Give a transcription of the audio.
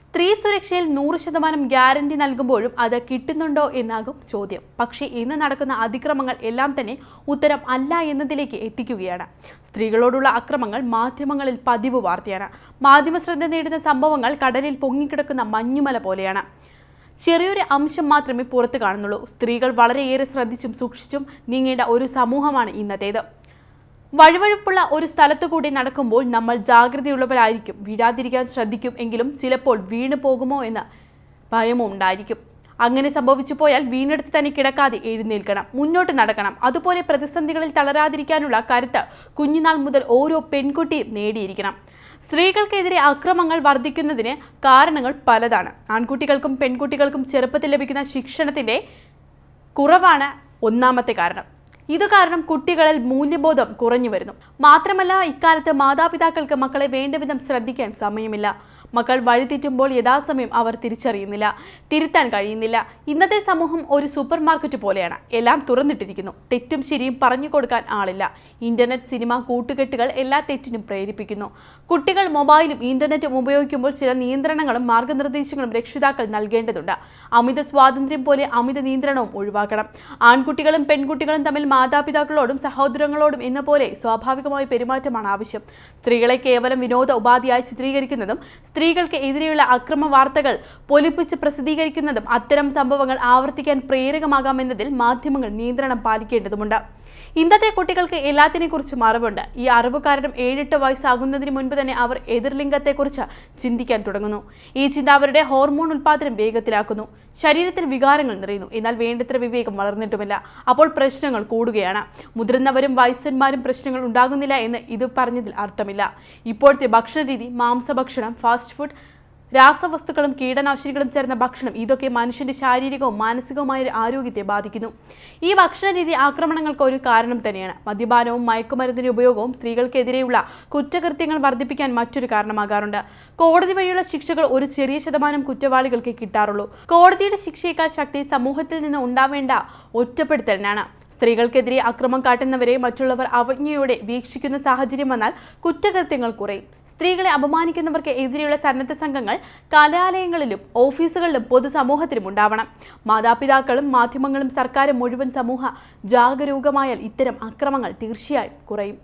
സ്ത്രീ സുരക്ഷയിൽ നൂറ് ശതമാനം ഗ്യാരണ്ടി നൽകുമ്പോഴും അത് കിട്ടുന്നുണ്ടോ എന്നാകും ചോദ്യം. പക്ഷേ ഇന്ന് നടക്കുന്ന അതിക്രമങ്ങൾ എല്ലാം തന്നെ ഉത്തരം അല്ല എന്നതിലേക്ക് എത്തിക്കുകയാണ്. സ്ത്രീകളോടുള്ള അക്രമങ്ങൾ മാധ്യമങ്ങളിൽ പതിവ് വാർത്തയാണ്. മാധ്യമ ശ്രദ്ധ നേടുന്ന സംഭവങ്ങൾ കടലിൽ പൊങ്ങിക്കിടക്കുന്ന മഞ്ഞുമല പോലെയാണ്. ചെറിയൊരു അംശം മാത്രമേ പുറത്ത് കാണുന്നുള്ളൂ. സ്ത്രീകൾ വളരെയേറെ ശ്രദ്ധിച്ചും സൂക്ഷിച്ചും നീങ്ങേണ്ട ഒരു സമൂഹമാണ് ഇന്നത്തേത്. വഴുവഴുപ്പുള്ള ഒരു സ്ഥലത്തു കൂടി നടക്കുമ്പോൾ നമ്മൾ ജാഗ്രതയുള്ളവരായിരിക്കും. വീഴാതിരിക്കാൻ ശ്രദ്ധിക്കും എങ്കിലും ചിലപ്പോൾ വീണു പോകുമോ എന്ന് ഭയവും ഉണ്ടായിരിക്കും. അങ്ങനെ സംഭവിച്ചു പോയാൽ വീണെടുത്ത് തന്നെ കിടക്കാതെ എഴുന്നേൽക്കണം മുന്നോട്ട് നടക്കണം. അതുപോലെ പ്രതിസന്ധികളിൽ തളരാതിരിക്കാനുള്ള കരുത്ത് കുഞ്ഞുനാൾ മുതൽ ഓരോ പെൺകുട്ടിയും നേടിയിരിക്കണം. സ്ത്രീകൾക്കെതിരെ അക്രമങ്ങൾ വർദ്ധിക്കുന്നതിന് കാരണങ്ങൾ പലതാണ്. ആൺകുട്ടികൾക്കും പെൺകുട്ടികൾക്കും ചെറുപ്പത്തിൽ ലഭിക്കുന്ന ശിക്ഷണത്തിന്റെ കുറവാണ് ഒന്നാമത്തെ കാരണം. ഇത് കാരണം കുട്ടികളിൽ മൂല്യബോധം കുറഞ്ഞു വരുന്നു. മാത്രമല്ല ഇക്കാലത്ത് മാതാപിതാക്കൾക്ക് മക്കളെ വേണ്ടവിധം ശ്രദ്ധിക്കാൻ സമയമില്ല. മക്കൾ വഴിതെറ്റുമ്പോൾ യഥാസമയം അവർ തിരിച്ചറിയുന്നില്ല തിരുത്താൻ കഴിയുന്നില്ല. ഇന്നത്തെ സമൂഹം ഒരു സൂപ്പർ മാർക്കറ്റ് പോലെയാണ്. എല്ലാം തുറന്നിട്ടിരിക്കുന്നു. തെറ്റും ശരിയും പറഞ്ഞു കൊടുക്കാൻ ആളില്ല. ഇന്റർനെറ്റ് സിനിമ കൂട്ടുകെട്ടുകൾ എല്ലാ തെറ്റിനും പ്രേരിപ്പിക്കുന്നു. കുട്ടികൾ മൊബൈലും ഇന്റർനെറ്റും ഉപയോഗിക്കുമ്പോൾ ചില നിയന്ത്രണങ്ങളും മാർഗനിർദ്ദേശങ്ങളും രക്ഷിതാക്കൾ നൽകേണ്ടതുണ്ട്. അമിത സ്വാതന്ത്ര്യം പോലെ അമിത നിയന്ത്രണവും ഒഴിവാക്കണം. ആൺകുട്ടികളും പെൺകുട്ടികളും തമ്മിൽ മാതാപിതാക്കളോടും സഹോദരങ്ങളോടും എന്ന പോലെ സ്വാഭാവികമായ പെരുമാറ്റമാണ് ആവശ്യം. സ്ത്രീകളെ കേവലം വിനോദ ഉപാധിയായി ചിത്രീകരിക്കുന്നതും സ്ത്രീകൾക്ക് എതിരെയുള്ള അക്രമ വാർത്തകൾ പൊലിപ്പിച്ച് പ്രസിദ്ധീകരിക്കുന്നതും അത്തരം സംഭവങ്ങൾ ആവർത്തിക്കാൻ പ്രേരകമാകാമെന്നതിൽ മാധ്യമങ്ങൾ നിയന്ത്രണം പാലിക്കേണ്ടതുണ്ട് ഇന്നത്തെ കുട്ടികൾക്ക് എല്ലാത്തിനെക്കുറിച്ചും അറിവുണ്ട്. ഈ അറിവ് കാരണം ഏഴെട്ട് വയസ്സാകുന്നതിന് മുൻപ് തന്നെ അവർ എതിർലിംഗത്തെക്കുറിച്ച് ചിന്തിക്കാൻ തുടങ്ങുന്നു. ഈ ചിന്ത അവരുടെ ഹോർമോൺ ഉൽപ്പാദനം വേഗത്തിലാക്കുന്നു. ശരീരത്തിൽ വികാരങ്ങൾ നിറയുന്നു. എന്നാൽ വേണ്ടത്ര വിവേകം വളർന്നിട്ടുമില്ല. അപ്പോൾ പ്രശ്നങ്ങൾ കൂടുകയാണ്. മുതിർന്നവരും വയസ്സന്മാരും പ്രശ്നങ്ങൾ ഉണ്ടാകുന്നില്ല എന്ന് ഇത് പറഞ്ഞതിൽ അർത്ഥമില്ല. ഇപ്പോഴത്തെ ഭക്ഷണരീതി മാംസഭക്ഷണം ഫാസ്റ്റ് ഫുഡ് രാസവസ്തുക്കളും കീടനാശിനികളും ചേർന്ന ഭക്ഷണം ഇതൊക്കെ മനുഷ്യന്റെ ശാരീരികവും മാനസികവുമായ ആരോഗ്യത്തെ ബാധിക്കുന്നു. ഈ ഭക്ഷണരീതി ആക്രമണങ്ങൾക്ക് ഒരു കാരണം തന്നെയാണ്. മദ്യപാനവും മയക്കുമരുന്നിന്റെ ഉപയോഗവും സ്ത്രീകൾക്കെതിരെയുള്ള കുറ്റകൃത്യങ്ങൾ വർദ്ധിപ്പിക്കാൻ മറ്റൊരു കാരണമാകാറുണ്ട്. കോടതി വഴിയുള്ള ശിക്ഷകൾ ഒരു ചെറിയ ശതമാനം കുറ്റവാളികൾക്ക് കിട്ടാറുള്ളൂ. കോടതിയുടെ ശിക്ഷയേക്കാൾ ശക്തി സമൂഹത്തിൽ നിന്ന് ഉണ്ടാവേണ്ട ഒറ്റപ്പെടുത്തലിനാണ്. സ്ത്രീകൾക്കെതിരെ അക്രമം കാട്ടുന്നവരെ മറ്റുള്ളവർ അവജ്ഞയോടെ വീക്ഷിക്കുന്ന സാഹചര്യം വന്നാൽ കുറ്റകൃത്യങ്ങൾ കുറയും. സ്ത്രീകളെ അപമാനിക്കുന്നവർക്ക് എതിരെയുള്ള സന്നദ്ധ സംഘങ്ങൾ കലാലയങ്ങളിലും ഓഫീസുകളിലും പൊതുസമൂഹത്തിലും ഉണ്ടാവണം. മാതാപിതാക്കളും മാധ്യമങ്ങളും സർക്കാരും മുഴുവൻ സമൂഹ ജാഗരൂകമായാൽ ഇത്തരം അക്രമങ്ങൾ തീർച്ചയായും കുറയും.